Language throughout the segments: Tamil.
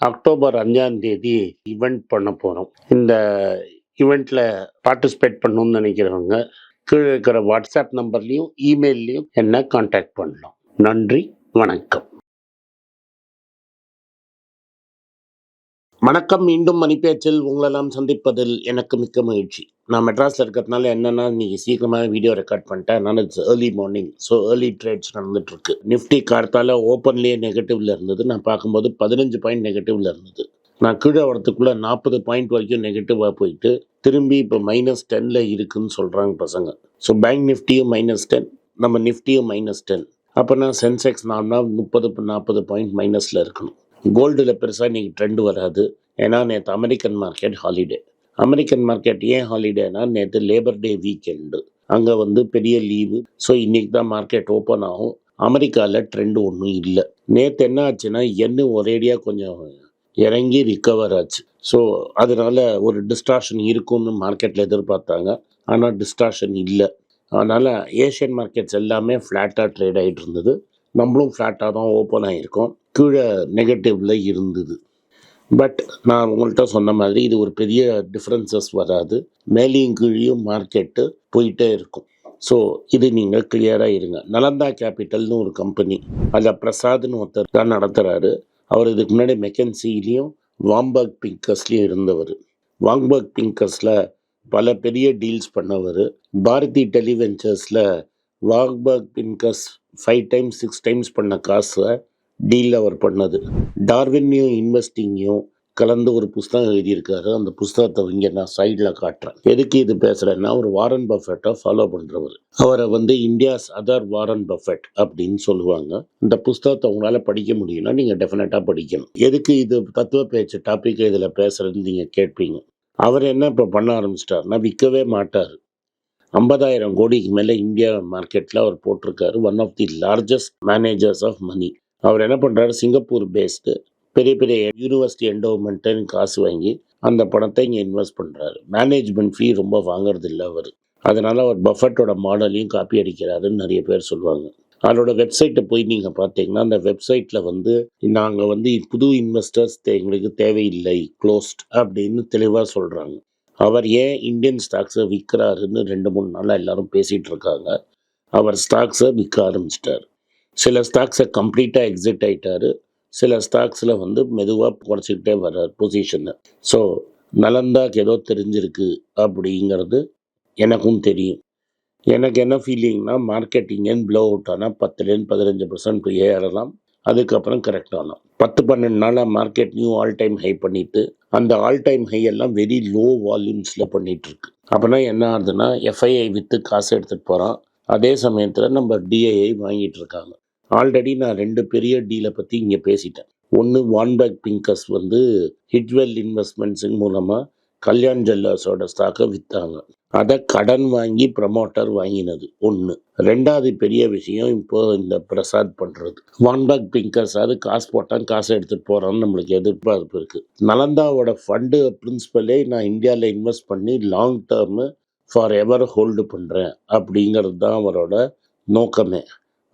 அக்டோபர் அஞ்சாம் தேதி ஈவெண்ட் பண்ண போகிறோம் இந்த ஈவெண்ட்டில் பார்ட்டிசிபேட் பண்ணணும்னு நினைக்கிறவங்க கீழே இருக்கிற வாட்ஸ்அப் நம்பர்லேயும் இமெயில்லையும் என்ன காண்டாக்ட் பண்ணலாம். நன்றி வணக்கம். வணக்கம் மீண்டும் மணிப்பேச்சில் உங்களெல்லாம் சந்திப்பதில் எனக்கு மிக்க மகிழ்ச்சி. நான் மெட்ராஸில் இருக்கிறதுனால என்னென்னா நீங்கள் சீக்கிரமாக வீடியோ ரெக்கார்ட் பண்ணிட்டேன். அதனால் it's early morning so early trades நடந்துட்டுருக்கு. நிஃப்டி கார்த்தால் ஓப்பன்லேயே நெகட்டிவில் இருந்தது. நான் பார்க்கும்போது பதினஞ்சு பாயிண்ட் நெகட்டிவில் இருந்தது. நான் கீழே வரத்துக்குள்ளே நாற்பது பாயிண்ட் வரைக்கும் நெகட்டிவாக போயிட்டு திரும்பி இப்போ மைனஸ் டெனில் இருக்குதுன்னு சொல்கிறாங்க பசங்க. ஸோ பேங்க் நிஃப்டியும் மைனஸ் டென் நம்ம நிஃப்டியும் மைனஸ் டென் அப்போனா சென்செக்ஸ் நார்மலாக முப்பது நாற்பது பாயிண்ட் மைனஸில் இருக்கணும். கோல்டில் பெருசாக இன்றைக்கி ட்ரெண்ட் வராது. ஏன்னா நேற்று American market holiday American market ஏன் ஹாலிடேனா நேற்று லேபர் டே வீக்கெண்டு அங்கே வந்து பெரிய லீவு ஸோ இன்றைக்கி தான் மார்க்கெட் ஓப்பன் ஆகும். அமெரிக்காவில் ட்ரெண்டு ஒன்றும் இல்லை. நேற்று என்ன ஆச்சுன்னா என்ன ஒரேடியாக கொஞ்சம் இறங்கி ரிக்கவர் ஆச்சு. ஸோ அதனால் ஒரு டிஸ்டார்ஷன் இருக்கும்னு மார்க்கெட்டில் எதிர்பார்த்தாங்க. ஆனால் டிஸ்டார்ஷன் இல்லை. அதனால் ஏஷியன் மார்க்கெட்ஸ் எல்லாமே ஃப்ளாட்டாக ட்ரேட் ஆகிட்டு இருந்தது. நம்மளும் ஃப்ளாட்டாக தான் ஓப்பன் ஆகிருக்கோம் கீழே நெகட்டிவில் இருந்தது. பட் நான் உங்கள்கிட்ட சொன்ன மாதிரி இது ஒரு பெரிய டிஃப்ரென்சஸ் வராது. மேலேயும் கீழேயும் மார்க்கெட்டு போயிட்டே இருக்கும். ஸோ இது நீங்கள் கிளியராக இருங்க. நலந்தா கேபிட்டல்னு ஒரு கம்பெனி அதில் பிரசாத்னு ஒருத்தர் தான் நடத்துகிறாரு அவர் இதுக்கு முன்னாடி மெக்கன்சிலையும் வாம்பர்க் பிங்கர்ஸ்லேயும் இருந்தவர். வாங்பர்க் பிங்கர்ஸில் பல பெரிய டீல்ஸ் பண்ணவர். Bharti டெலிவென்ச்சர்ஸில் Warburg Pincus five times six times பண்ண காசை டீல் அவர் பண்ணது. டார்வின்னையும் இன்வெஸ்டிங்கையும் கலந்து ஒரு புஸ்தகம் எழுதியிருக்காரு. அந்த புஸ்தகத்தை இங்கே நான் சைடில் காட்டுறேன். எதுக்கு இது பேசுகிறேன்னா ஒரு வாரன் பஃபெட்டை ஃபாலோ பண்ணுறவர் அவரை வந்து இந்தியாஸ் அதர் வாரன் பஃபெட் அப்படின்னு சொல்லுவாங்க. இந்த புஸ்தகத்தை உங்களால் படிக்க முடியும்னா நீங்கள் டெஃபினட்டாக படிக்கணும். எதுக்கு இது தத்துவ பேச்சு டாப்பிக்கை இதில் பேசுகிறதுன்னு நீங்கள் கேட்பீங்க? அவர் என்ன இப்போ பண்ண ஆரம்பிச்சிட்டாருன்னா விற்கவே மாட்டார். ஐம்பதாயிரம் கோடிக்கு மேலே இந்தியா மார்க்கெட்டில் அவர் போட்டிருக்காரு. One of the largest managers of money அவர் என்ன பண்ணுறாரு சிங்கப்பூர் பேஸ்டு பெரிய பெரிய யூனிவர்சிட்டி என்டோமெண்ட்டுன்னு காசு வாங்கி அந்த பணத்தை இங்கே இன்வெஸ்ட் பண்ணுறாரு மேனேஜ்மெண்ட் ஃபீ ரொம்ப வாங்குறது இல்லை அவர். அதனால் அவர் பஃபட்டோட மாடலையும் காப்பி அடிக்கிறாருன்னு நிறைய பேர் சொல்லுவாங்க. அவரோட வெப்சைட்டை போய் நீங்கள் பார்த்தீங்கன்னா அந்த வெப்சைட்டில் வந்து நாங்கள் வந்து புது இன்வெஸ்டர்ஸ் எங்களுக்கு தேவையில்லை க்ளோஸ்ட் அப்படின்னு தெளிவாக சொல்கிறாங்க அவர் ஏன் இந்தியன் ஸ்டாக்ஸை விற்கிறாருன்னு ரெண்டு மூணு நாளாக எல்லாரும் பேசிகிட்டு இருக்காங்க. அவர் ஸ்டாக்ஸை விற்க ஆரம்பிச்சிட்டார். சில ஸ்டாக்ஸை கம்ப்ளீட்டாக எக்ஸிட் ஆகிட்டாரு சில ஸ்டாக்ஸில் வந்து மெதுவாக குறைச்சிக்கிட்டே வர்றார் பொசிஷனை ஸோ நலந்தாக்கு ஏதோ தெரிஞ்சிருக்கு அப்படிங்கிறது எனக்கும் தெரியும். எனக்கு என்ன ஃபீலிங்னா மார்க்கெட்டிங்கன்னு ப்ளோ அவுட் ஆனால் பத்துலேருந்து பதினஞ்சு பர்சன்ட் ஏறலாம். அதுக்கப்புறம் கரெக்ட் ஆகலாம். பத்து பன்னெண்டு நாளாக market new all time high பண்ணிவிட்டு அந்த ஆல் டைம் ஹை எல்லாம் வெரி லோ வால்யூம்ஸில் பண்ணிகிட்ருக்கு அப்போனா என்ன ஆகுதுன்னா எஃப்ஐஐ விற்று காசு எடுத்துகிட்டு போகிறான் அதே சமயத்தில் நம்ம டிஐஐ வாங்கிட்டு இருக்காங்க. ஆல்ரெடி நான் ரெண்டு பெரிய டீலை பற்றி இங்கே பேசிட்டேன். ஒன்று வான்பேக் பிங்கஸ் வந்து ஹிட்வெல் இன்வெஸ்ட்மெண்ட்ஸின் மூலமாக கல்யாண் ஜுவல்லர்ஸோட ஸ்டாக்கை விற்றாங்க அதை கடன் வாங்கி ப்ரமோட்டர் வாங்கினது ஒன்று ரெண்டாவது பெரிய விஷயம் இப்போ இந்த பிரசாத் பண்ணுறது வான்பேக் பிங்கர்ஸ் அது காசு போட்டால் காசு எடுத்துகிட்டு போகிறான்னு நம்மளுக்கு எதிர்பார்ப்பு இருக்குது நலந்தாவோட ஃபண்டு பிரின்சிபலே நான் இந்தியாவில் இன்வெஸ்ட் பண்ணி long term for ever hold பண்ணுறேன் அப்படிங்கிறது தான் அவரோட நோக்கமே.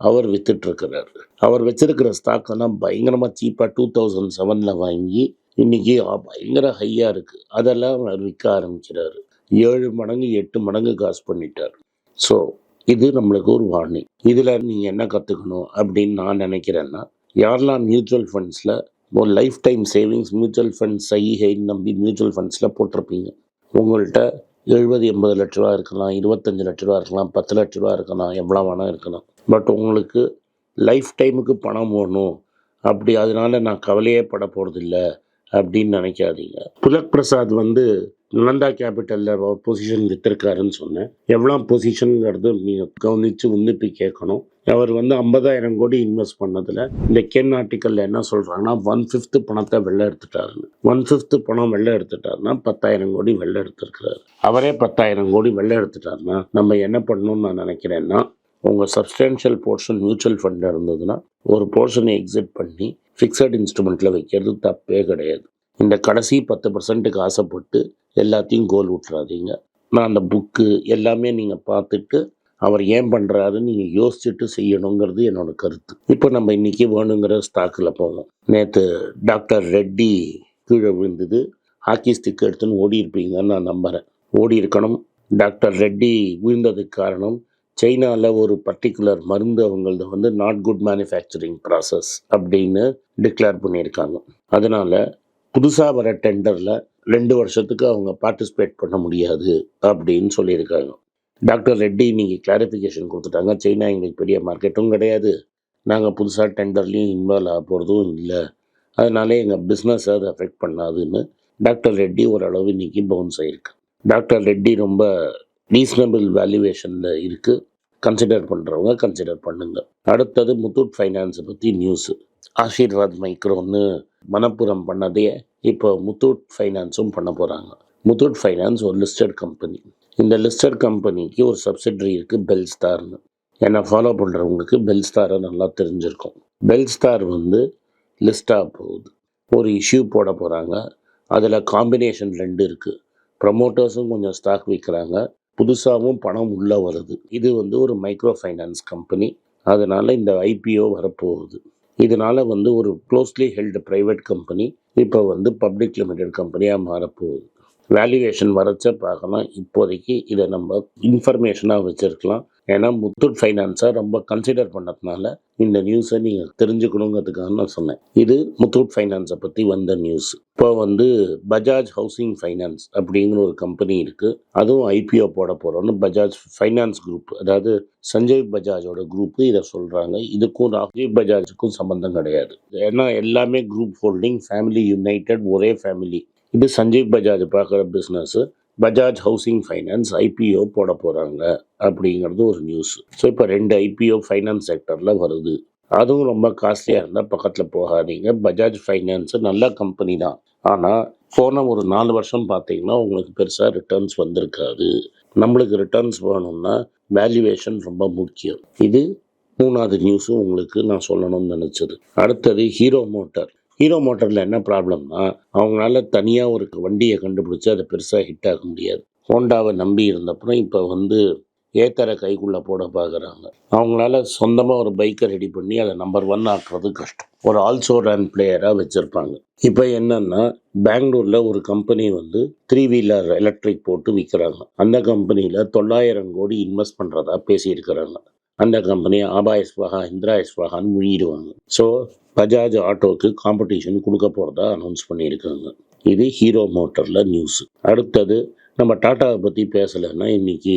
அவர் வித்துட்ருக்கிறார் அவர் வச்சிருக்கிற ஸ்டாக்கெல்லாம் பயங்கரமாக சீப்பாக டூ தௌசண்ட் செவனில் வாங்கி இன்றைக்கி பயங்கர ஹையாக இருக்குது அதெல்லாம் அவர் விற்க ஆரம்பிக்கிறார். ஏழு மடங்கு எட்டு மடங்கு காசு பண்ணிட்டார். ஸோ இது நம்மளுக்கு ஒரு வார்னிங் இதில் நீங்கள் என்ன கற்றுக்கணும் அப்படின்னு நான் நினைக்கிறேன்னா யாரெல்லாம் மியூச்சுவல் ஃபண்ட்ஸில் ஒரு life time savings mutual funds ஐஹைன்னு நம்பி மியூச்சுவல் ஃபண்ட்ஸில் போட்டிருப்பீங்க உங்கள்கிட்ட எழுபது எண்பது லட்ச ரூபா இருக்கலாம் இருபத்தஞ்சி லட்ச ரூபா இருக்கலாம் பத்து லட்ச ரூபா இருக்கலாம் எவ்வளோ வேணால் இருக்கலாம். பட் உங்களுக்கு லைஃப் டைமுக்கு பணம் வேணும் அப்படி அதனால நான் கவலையே பட போகிறதில்ல அப்படின்னு நினைக்காதீங்க. புலக் பிரசாத் வந்து நலந்தா கேபிட்டலில் பொசிஷன் விற்றுருக்காருன்னு சொன்னேன். எவ்வளோ பொசிஷனுங்கிறது நீங்கள் கவனித்து உன்னிப்பி கேட்கணும். அவர் வந்து ஐம்பதாயிரம் கோடி இன்வெஸ்ட் பண்ணதில் இந்த கென் ஆர்டிக்கலில் என்ன சொல்கிறாங்கன்னா ஒன் ஃபிஃப்த்து பணத்தை வெளில எடுத்துட்டாருன்னு. ஒன் ஃபிஃப்த்து பணம் வெளில எடுத்துட்டாருன்னா பத்தாயிரம் கோடி வெளில எடுத்துருக்கிறாரு. அவரே பத்தாயிரம் கோடி வெளில எடுத்துட்டாருன்னா நம்ம என்ன பண்ணணும்னு நான் நினைக்கிறேன்னா உங்கள் சப்ஸ்டான்ஷியல் போர்ஷன் மியூச்சுவல் ஃபண்டில் இருந்ததுன்னா ஒரு போர்ஷனை எக்ஸிட் பண்ணி ஃபிக்ஸட் இன்ஸ்ட்ருமெண்ட்டில் வைக்கிறது தப்பே கிடையாது. இந்த கடைசி பத்து பர்சன்ட்டுக்கு ஆசைப்பட்டு எல்லாத்தையும் கோல் விட்டுறாதீங்க. நான் அந்த புக்கு எல்லாமே நீங்கள் பார்த்துட்டு அவர் ஏன் பண்ணுறாருன்னு நீங்கள் யோசிச்சுட்டு செய்யணுங்கிறது என்னோட கருத்து. இப்போ நம்ம இன்றைக்கி வேணுங்கிற ஸ்டாக்கில் போவோம். நேற்று டாக்டர் ரெட்டி கீழே விழுந்தது. ஹாக்கி ஸ்டிக் எடுத்துன்னு ஓடி இருப்பீங்கன்னு நான் நம்புகிறேன் ஓடி இருக்கணும் டாக்டர் ரெட்டி விழுந்ததுக்கு காரணம் சைனாவில் ஒரு பர்டிகுலர் மருந்து அவங்களது வந்து நாட் குட் மேனுஃபேக்சரிங் ப்ராசஸ் அப்படின்னு டிக்ளேர் பண்ணியிருக்காங்க. அதனால் புதுசாக வர டெண்டரில் ரெண்டு வருஷத்துக்கு அவங்க பார்ட்டிசிபேட் பண்ண முடியாது அப்படின்னு சொல்லியிருக்காங்க. டாக்டர் ரெட்டி நீங்கள் கிளாரிஃபிகேஷன் கொடுத்துட்டாங்க. சைனா எங்களுக்கு பெரிய மார்க்கெட்டும் கிடையாது. நாங்கள் புதுசாக டெண்டர்லேயும் இன்வால்வ் ஆக போகிறதும் இல்லை. அதனால எங்கள் பிஸ்னஸ் அது அஃபெக்ட் பண்ணாதுன்னு டாக்டர் ரெட்டி ஓரளவு இன்றைக்கி பவுன்ஸ் ஆகிருக்கு டாக்டர் ரெட்டி ரொம்ப ரீசனபிள் வேல்யூவேஷனில் இருக்குது கன்சிடர் பண்ணுறவங்க கன்சிடர் பண்ணுங்கள் அடுத்தது முத்தூட் ஃபைனான்ஸை பற்றி நியூஸு ஆஷீர்வாத் மைக்ரோன்னு மனப்புறம் பண்ணதே இப்போ முத்தூட் ஃபைனான்ஸும் பண்ண போகிறாங்க முத்தூட் ஃபைனான்ஸ் ஒரு லிஸ்டட் கம்பெனி. இந்த லிஸ்டட் கம்பெனிக்கு ஒரு சப்சிடரி இருக்குது பெல்ஸ்டார்னு. என்னை ஃபாலோ பண்ணுறவங்களுக்கு பெல்ஸ்டாரை நல்லா தெரிஞ்சிருக்கும். பெல்ஸ்டார் வந்து லிஸ்டாக போகுது. ஒரு இஷ்யூ போட போகிறாங்க அதில் காம்பினேஷன் ரெண்டு இருக்குது ப்ரமோட்டர்ஸும் கொஞ்சம் ஸ்டாக் விற்கிறாங்க புதுசாகவும் பணம் உள்ளே வருது. இது வந்து ஒரு மைக்ரோ ஃபைனான்ஸ் கம்பெனி அதனால் இந்த ஐபிஓ வரப்போகுது. இதனால் வந்து ஒரு க்ளோஸ்லி ஹெல்டு ப்ரைவேட் கம்பெனி இப்போ வந்து பப்ளிக் லிமிடெட் கம்பெனியாக மாறப்போகுது. வேல்யூவேஷன் வரச்ச பார்க்கலாம் இப்போதைக்கு இதை நம்ம இன்ஃபர்மேஷனாக வச்சுருக்கலாம். ஏன்னா முத்தூட் ஃபைனான்ஸை ரொம்ப கன்சிடர் பண்ணதுனால இந்த நியூஸை நீங்கள் தெரிஞ்சுக்கணுங்கிறதுக்காக நான் சொன்னேன். இது முத்தூட் ஃபைனான்ஸை பற்றி வந்த நியூஸ் இப்போ வந்து பஜாஜ் ஹவுசிங் ஃபைனான்ஸ் அப்படிங்கிற ஒரு கம்பெனி இருக்குது அதுவும் ஐபிஓ போட போகிறோன்னு பஜாஜ் ஃபைனான்ஸ் குரூப் அதாவது சஞ்சய் பஜாஜோட குரூப்பு இதை சொல்கிறாங்க இதுக்கும் ராஜீவ் பஜாஜுக்கும் சம்மந்தம் கிடையாது. ஏன்னா எல்லாமே குரூப் ஹோல்டிங் ஃபேமிலி யுனைடெட் ஒரே ஃபேமிலி இது சஞ்சீவ் பஜாஜ் பார்க்குற business Bajaj housing finance IPO போட போகிறாங்க அப்படிங்கிறது ஒரு நியூஸ் ஸோ இப்போ ரெண்டு ஐபிஓ ஃபைனான்ஸ் செக்டரில் வருது. அதுவும் ரொம்ப காஸ்ட்லியாக இருந்தால் பக்கத்தில் போகாதீங்க. பஜாஜ் ஃபைனான்ஸு நல்ல கம்பெனி தான். ஆனால் போன ஒரு நாலு வருஷம் பார்த்தீங்கன்னா உங்களுக்கு பெருசாக ரிட்டர்ன்ஸ் வந்திருக்காது. நம்மளுக்கு ரிட்டர்ன்ஸ் வேணும்னா வேல்யூவேஷன் ரொம்ப முக்கியம். இது மூணாவது நியூஸும் உங்களுக்கு நான் சொல்லணும்னு நினச்சது. அடுத்தது ஹீரோ மோட்டார். ஹீரோ மோட்டரில் என்ன ப்ராப்ளம்னா அவங்களால தனியாக ஒரு வண்டியை கண்டுபிடிச்சி அதை பெருசாக ஹிட் ஆக முடியாது. ஹோண்டாவை நம்பி இருந்தப்புறம் இப்போ வந்து ஏத்தரை கைக்குள்ளே போட பார்க்குறாங்க அவங்களால சொந்தமாக ஒரு பைக்கை ரெடி பண்ணி அதை நம்பர் ஒன் ஆக்குறது கஷ்டம். ஒரு ஆல்சோ ரன் பிளேயராக வச்சுருப்பாங்க. இப்போ என்னன்னா பெங்களூரில் ஒரு கம்பெனி வந்து த்ரீ வீலர் எலக்ட்ரிக் போட்டு விற்கிறாங்க அந்த கம்பெனியில் தொள்ளாயிரம் கோடி இன்வெஸ்ட் பண்ணுறதா பேசியிருக்கிறாங்க. அந்த கம்பெனி ஆபா எஸ்வாகா இந்திரா ஸோ பஜாஜ் ஆட்டோவுக்கு காம்படிஷன் கொடுக்க போகிறதா அனௌன்ஸ் பண்ணியிருக்காங்க. இது ஹீரோ மோட்டரில் நியூஸ் அடுத்தது நம்ம டாட்டாவை பற்றி பேசலைன்னா இன்றைக்கி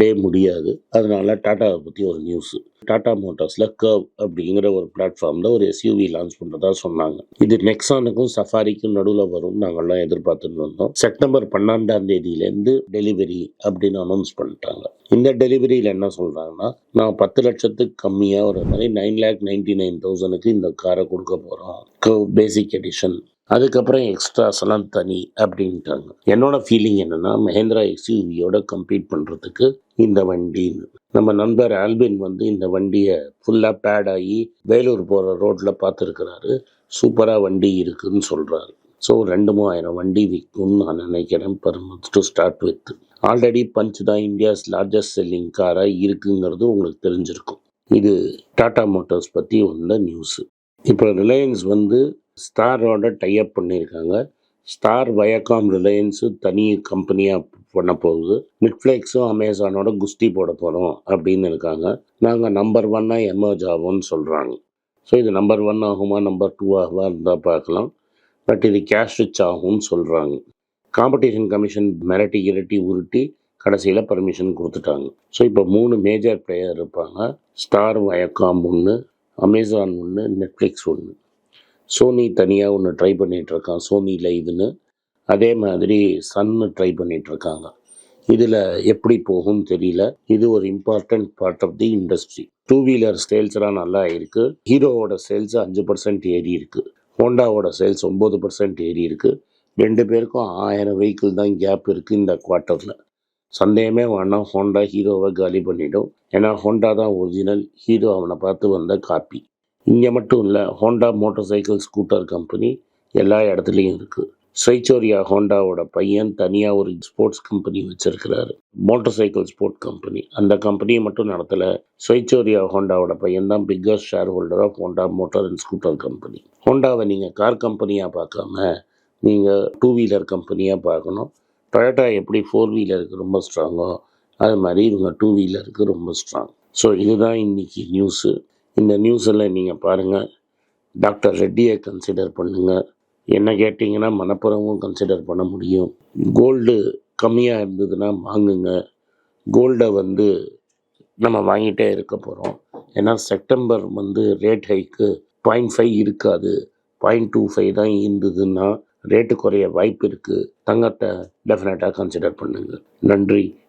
டே முடியாது. அதனால டாட்டாவை பற்றி ஒரு நியூஸு டாடா மோட்டார்ஸில் கர்வ் அப்படிங்கிற ஒரு பிளாட்ஃபார்மில் ஒரு எஸ்யூவி லான்ச் பண்ணுறதா சொன்னாங்க. இது நெக்ஸானுக்கும் சஃபாரிக்கும் நடுவில் வரும் நாங்கள்லாம் எதிர்பார்த்துட்டு இருந்தோம். செப்டம்பர் பன்னெண்டாம் தேதியிலேருந்து டெலிவரி அப்படின்னு அனௌன்ஸ் பண்ணிட்டாங்க. இந்த டெலிவரியில் என்ன சொல்கிறாங்கன்னா நான் பத்து லட்சத்துக்கு கம்மியாக ஒரு மாதிரி நைன் லேக் நைன்டி நைன் தௌசண்ட்க்கு இந்த காரை கொடுக்க போகிறோம் கர்வ் பேசிக் எடிஷன் அதுக்கப்புறம் எக்ஸ்ட்ராஸ்லாம் தனி அப்படின்ட்டாங்க. என்னோட ஃபீலிங் என்னென்னா மஹேந்திரா எக்ஸ்யூவியோட கம்ப்ளீட் பண்ணுறதுக்கு இந்த வண்டின்னு நம்ம நண்பர் ஆல்பின் வந்து இந்த வண்டியை ஃபுல்லாக பேட் ஆகி வேலூர் போகிற ரோட்டில் பார்த்துருக்கிறாரு. சூப்பராக வண்டி இருக்குதுன்னு சொல்கிறாரு ஸோ ரெண்டு மூவாயிரம் வண்டி விற்கும்னு நான் நினைக்கிறேன். Per month to start with already punch தான் இந்தியாஸ் லார்ஜஸ்ட் செல்லிங் காராக இருக்குங்கிறது உங்களுக்கு தெரிஞ்சிருக்கும். இது டாடா மோட்டார்ஸ் பற்றி வந்த நியூஸு இப்போ ரிலையன்ஸ் வந்து ஸ்டாரோட டைப் பண்ணியிருக்காங்க. ஸ்டார் வயக்காம் ரிலையன்ஸு தனி கம்பெனியாக பண்ண போகுது. நெட்ஃப்ளிக்ஸும் அமேசானோட குஸ்தி போட போகிறோம் அப்படின்னு இருக்காங்க. நாங்கள் நம்பர் ஒன்னாக எமர்ஜ் ஆகும்னு சொல்கிறாங்க ஸோ இது நம்பர் ஒன் ஆகுமா நம்பர் டூ ஆகுமா இருந்தால் பார்க்கலாம். பட் இது கேஷ் ரிச் ஆகும்னு சொல்கிறாங்க காம்படிஷன் கமிஷன் மிரட்டி இரட்டி உருட்டி கடைசியில் பர்மிஷன் கொடுத்துட்டாங்க. ஸோ இப்போ மூணு மேஜர் பிளேயர் இருப்பாங்க. ஸ்டார் வயக்காம் ஒன்று அமேசான் ஒன்று நெட்ஃப்ளிக்ஸ் ஒன்று சோனி தனியாக ஒன்று ட்ரை பண்ணிகிட்ருக்கான் சோனி இதுன்னு. அதே மாதிரி சன்னு ட்ரை பண்ணிகிட்ருக்காங்க இதில் எப்படி போகும்னு தெரியல. இது ஒரு important part of the industry two wheeler சேல்ஸ்லாம் நல்லா இருக்குது ஹீரோவோட சேல்ஸ் அஞ்சு பர்சன்ட் ஏறி இருக்குது ஹோண்டாவோட சேல்ஸ் ஒம்பது பர்சன்ட் ஏறி இருக்குது ரெண்டு பேருக்கும் ஆயிரம் வெஹிக்கிள் தான் கேப் இருக்குது இந்த குவார்ட்டரில் சந்தேகமே வேணாம். ஹோண்டா ஹீரோவை காலி பண்ணிடும். ஏன்னா ஹோண்டா தான் ஒரிஜினல் ஹீரோ அவனை பார்த்து வந்த காப்பி இங்கே மட்டும் இல்லை Honda motorcycle scooter company எல்லா இடத்துலையும் இருக்குது ஸ்ரைச்சோரியா ஹோண்டாவோட பையன் தனியாக ஒரு ஸ்போர்ட்ஸ் கம்பெனி வச்சிருக்கிறாரு. மோட்டார் சைக்கிள் ஸ்போர்ட் கம்பெனி அந்த கம்பெனியை மட்டும் நடத்தலை. ஸ்வைச்சோரியா ஹோண்டாவோட பையன் தான் biggest shareholder of Honda motor and scooter company ஹோண்டாவை நீங்கள் கார் கம்பெனியாக பார்க்காம நீங்கள் டூ வீலர் கம்பெனியாக பார்க்கணும். டொயட்டா எப்படி ஃபோர் வீலருக்கு ரொம்ப ஸ்ட்ராங்கோ அது மாதிரி இவங்க டூ வீலருக்கு ரொம்ப ஸ்ட்ராங் ஸோ இதுதான் இன்னைக்கு நியூஸு இந்த நியூஸ் எல்லாம் நீங்கள் பாருங்கள் டாக்டர் ரெட்டியை கன்சிடர் பண்ணுங்கள் என்ன கேட்டிங்கன்னா மனப்புறமும் கன்சிடர் பண்ண முடியும். கோல்டு கம்மியாக இருந்ததுன்னா வாங்குங்க. கோல்டை வந்து நம்ம வாங்கிட்டே இருக்க போகிறோம் ஏன்னா செப்டம்பர் வந்து ரேட் ஹைக்கு பாயிண்ட் ஃபைவ் இருக்காது. பாயிண்ட் டூ ஃபைவ் தான் இருந்ததுன்னா ரேட்டு குறைய வாய்ப்பு இருக்குது தங்கத்தை டெஃபினட்டாக கன்சிடர் பண்ணுங்கள் நன்றி.